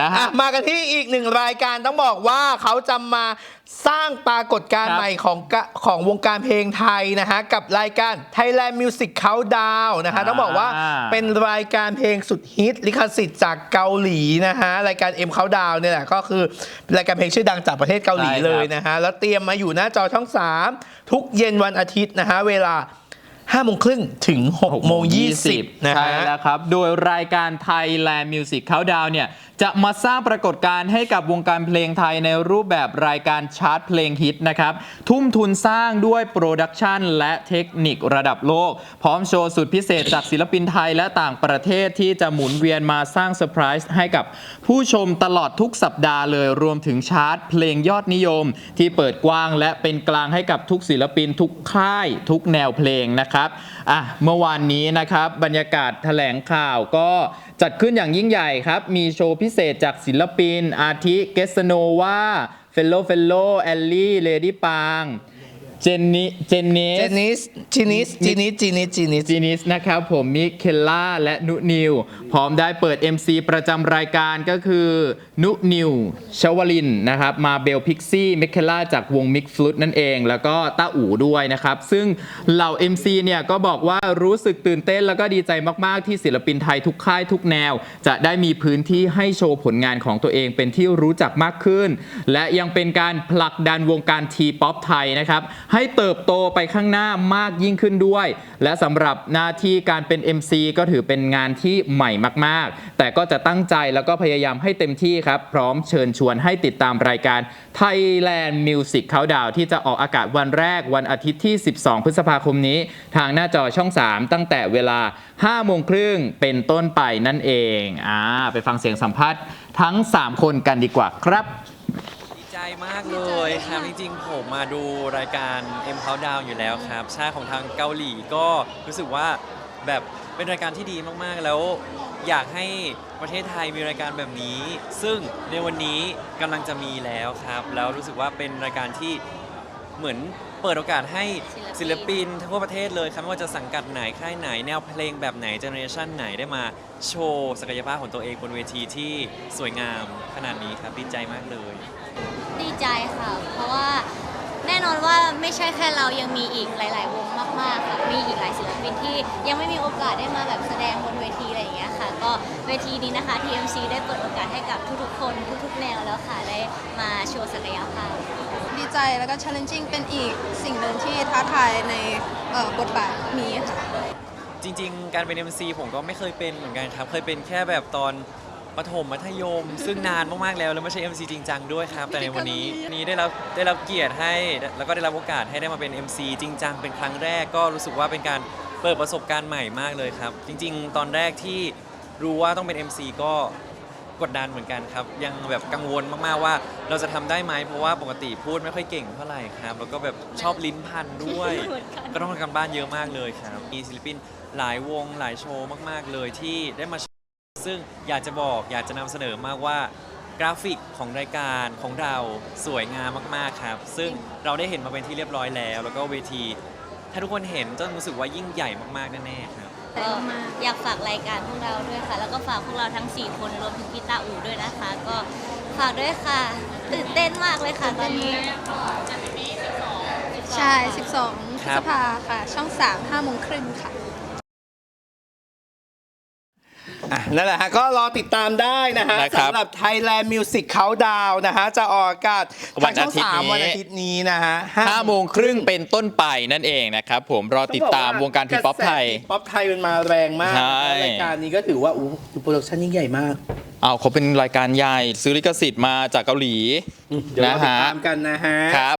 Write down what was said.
นะฮะ อะมากันที่อีกหนึ่งรายการต้องบอกว่าเขาจะมาสร้างปรากฏการณ์ครับใหม่ของกะของวงการเพลงไทยนะฮะ กับรายการ Thailand Music Countdown นะฮะ อ่า ต้องบอกว่าเป็นรายการเพลงสุดฮิต ลิขสิทธิ์จากเกาหลีนะฮะ รายการ M Countdown เนี่ยแหละก็คือรายการเพลงชื่อดังจากประเทศเกาหลีใช่ครับเลยนะฮะ แล้วเตรียมมาอยู่หน้าจอช่อง 3 ทุกเย็นวันอาทิตย์นะฮะ เวลา 5โมงครึ่งถึง6โมง20นะใช่ฮะแล้วครับ โดยรายการ Thailand Music Countdown เนี่ย จะมาสร้างปรากฏการณ์ให้กับวงการเพลงไทยในรูปแบบรายการชาร์ตเพลงฮิตนะครับ ทุ่มทุนสร้างด้วยโปรดักชันและเทคนิคระดับโลก พร้อมโชว์สุดพิเศษจากศิลปินไทยและต่างประเทศที่จะหมุนเวียนมาสร้างเซอร์ไพรส์ให้กับผู้ชมตลอดทุกสัปดาห์เลยรวมถึงชาร์ตเพลงยอดนิยม ที่เปิดกว้างและเป็นกลางให้กับทุกศิลปินทุกค่ายทุกแนวเพลงนะครับอะเมื่อวานนี้นะครับบรรยากาศแถลงข่าวก็จัดขึ้นอย่างยิ่งใหญ่ครับ มีโชว์พิเศษจากศิลปิน อาทิเกสโนวาเฟลโลเฟลโลแอลลี่เลดี้ปาง เจนนิเจนนิเจนิสจินิสจินิสจินิสจินิสจีนิสนะครับผมมิเคลล่าและนุนิว พร้อมได้เปิด MC ประจำรายการก็คือนุนิวชวลินนะครับมาเบลพิกซี่มิเคลล่าจากวงมิกฟลุตนั่นเอง แล้วก็ต้าอู่ด้วยนะครับ ซึ่งเหล่า MC เนี่ยก็บอกว่ารู้สึกตื่นเต้นแล้วก็ดีใจมาก ๆ ที่ศิลปินไทยทุกค่ายทุกแนว จะได้มีพื้นที่ให้โชว์ผลงานของตัวเองเป็นที่รู้จักมากขึ้น และยังเป็นการผลักดันวงการทีป๊อปไทยนะครับให้เติบโตไปข้างหน้ามากยิ่งขึ้นด้วย และสำหรับหน้าที่การเป็น MC ก็ถือเป็นงานที่ใหม่มาก ๆ แต่ก็จะตั้งใจแล้วก็พยายามให้เต็มที่ครับ พร้อมเชิญชวนให้ติดตามรายการ Thailand Music Countdown ที่จะออกอากาศวันแรกวันอาทิตย์ที่ 12 พฤษภาคมนี้ ทางหน้าจอช่อง 3 ตั้งแต่เวลา 5 โมงครึ่งเป็นต้นไปนั่นเองอ่าไปฟังเสียงสัมภาษณ์ทั้ง 3 คนกันดีกว่าครับ มากเลยครับจริงๆผมมาดูรายการ M Countdown อยู่แล้วครับชาติของทางเกาหลีก็รู้สึกว่าแบบเป็นรายการที่ดีมากๆ แล้วอยากให้ประเทศไทยมีรายการแบบนี้ ซึ่งในวันนี้กำลังจะมีแล้วครับ แล้วรู้สึกว่าเป็นรายการที่เหมือนเปิดโอกาสให้ศิลปินทั่วประเทศเลยครับไม่ว่าจะสังกัดไหนค่ายไหน แนวเพลงแบบไหนเจเนอเรชันไหนได้มาโชว์ศักยภาพของตัวเองบนเวทีที่สวยงามขนาดนี้ครับดีใจมากเลย ดีใจค่ะ เพราะว่าแน่นอนว่าไม่ใช่แค่เรายังมีอีกหลาย ๆ วงมากๆค่ะ มีอีกหลายศิลปินที่ยังไม่มีโอกาสได้มาแบบแสดงบนเวทีอะไรอย่างเงี้ยค่ะ ก็เวทีนี้นะคะ TMC ได้เปิดโอกาสให้กับทุกๆ คนทุกๆ แนวแล้วค่ะ ได้มาโชว์ศักยภาพดีใจแล้วก็ challenging เป็นอีกสิ่งหนึ่งที่ท้าทายในเอ่อบทบาทนี้ค่ะ จริง ๆ การเป็น MC ผมก็ไม่เคยเป็นเหมือนกันครับ เคยเป็นแค่แบบตอน ประถมมัธยม ซึ่งนานมากๆแล้วแล้วไม่ใช่ MC จริงจังด้วยครับ แต่ในวันนี้นี้ได้รับได้รับเกียรติให้แล้วก็ได้รับโอกาสให้ได้มาเป็น MC จริงจังเป็นครั้งแรกก็รู้สึกว่าเป็นการเปิดประสบการณ์ใหม่มากเลยครับ จริง ๆ ตอนแรกที่รู้ว่าต้องเป็น MC ก็กดดันเหมือนกันครับ ยังแบบกังวลมากๆว่าเราจะทำได้ไหมเพราะว่าปกติพูดไม่ค่อยเก่งเท่าไหร่ครับ แล้วก็แบบชอบลิ้นพันด้วย เหมือนกัน ก็ต้องทำการบ้านเยอะมากเลยครับ มีศิลปินหลายวงหลายโชว์มาก ๆ เลยที่ได้มาโชว์ ซึ่งอยากจะบอกอยากจะนำเสนอมากว่ากราฟิกของรายการของเราสวยงามมากๆครับ ซึ่งเราได้เห็นมาเป็นที่เรียบร้อยแล้ว แล้วก็เวที ถ้าทุกคนเห็นจะรู้สึกว่ายิ่งใหญ่มากๆแน่ๆครับก็อยากฝากรายการพวกเราด้วยค่ะ แล้วก็ฝากพวกเราทั้ง 4 คนรวมถึงพี่ตาอูด้วยนะคะ ก็ฝากด้วยค่ะ ตื่นเต้นมากเลยค่ะตอนนี้ ใช่ 12พคฤรัษบ ภาค่ะ ช่อง 3 5โมงครึ่งค่ะ อะนั่นแหละฮะก็รอติดตามได้นะฮะนะครับสำหรับ Thailand Music Countdown นะฮะจะออกอากาศวันทางช่องอาทิตย์สามนี้ วันอาทิตย์นี้นะฮะ5โมงครึ่งเป็นต้นไปนั่นเองนะครับผมรอติดตามวงการทีป๊อปไทย ป๊อปไทยมันมาแรงมากใช่ รายการนี้ก็ถือว่าอู้โปรดักชันยิ่งใหญ่มากเอาเขาเป็นรายการใหญ่ซื้อลิขสิทธิ์มาจากเกาหลีเดี๋ยวเรานะติดฮะตามกันนะฮะ ครับ